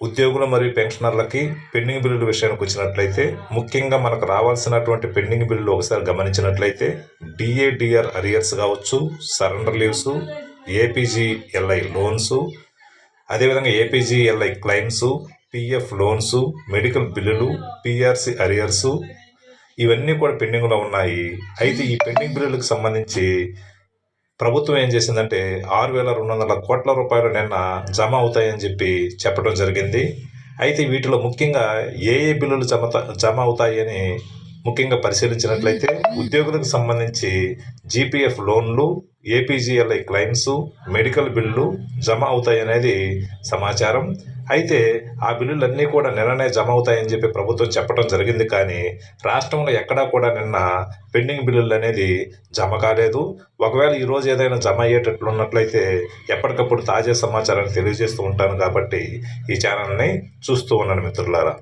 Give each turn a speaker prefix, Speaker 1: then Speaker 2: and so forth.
Speaker 1: ఉద్యోగులు మరియు పెన్షనర్లకి పెండింగ్ బిల్లుల విషయానికి వచ్చినట్లయితే ముఖ్యంగా మనకు రావాల్సినటువంటి పెండింగ్ బిల్లులు ఒకసారి గమనించినట్లయితే డిఏడిఆర్ అరియర్స్ కావచ్చు సరెండర్ లీవ్స్ ఏపీజీఎల్ఐ లోన్స్ అదేవిధంగా APGLI claims PF loans medical బిల్లులు పిఆర్సి అరియర్స్ ఇవన్నీ కూడా పెండింగ్లో ఉన్నాయి. అయితే ఈ పెండింగ్ బిల్లులకు సంబంధించి ప్రభుత్వం ఏం చేసిందంటే ఆరు వేల రెండు వందల కోట్ల రూపాయలు నిన్న జమ అవుతాయని చెప్పి చెప్పడం జరిగింది. అయితే వీటిలో ముఖ్యంగా ఏ ఏ బిల్లులు జమ జమ అవుతాయని ముఖ్యంగా పరిశీలించినట్లయితే ఉద్యోగులకు సంబంధించి జీపీఎఫ్ లోన్లు ఏపీజీఎల్ఐ క్లెయిమ్స్ మెడికల్ బిల్లు జమ అవుతాయనేది సమాచారం. అయితే ఆ బిల్లులన్నీ కూడా నిన్ననే జమ అవుతాయని చెప్పి ప్రభుత్వం చెప్పడం జరిగింది కానీ రాష్ట్రంలో ఎక్కడా కూడా నిన్న పెండింగ్ బిల్లులు అనేది జమ కాలేదు. ఒకవేళ ఈరోజు ఏదైనా జమ అయ్యేటట్లు ఉన్నట్లయితే ఎప్పటికప్పుడు తాజా సమాచారాన్ని తెలియజేస్తూ ఉంటాను కాబట్టి ఈ ఛానల్ని చూస్తూ ఉన్నాను మిత్రులారా.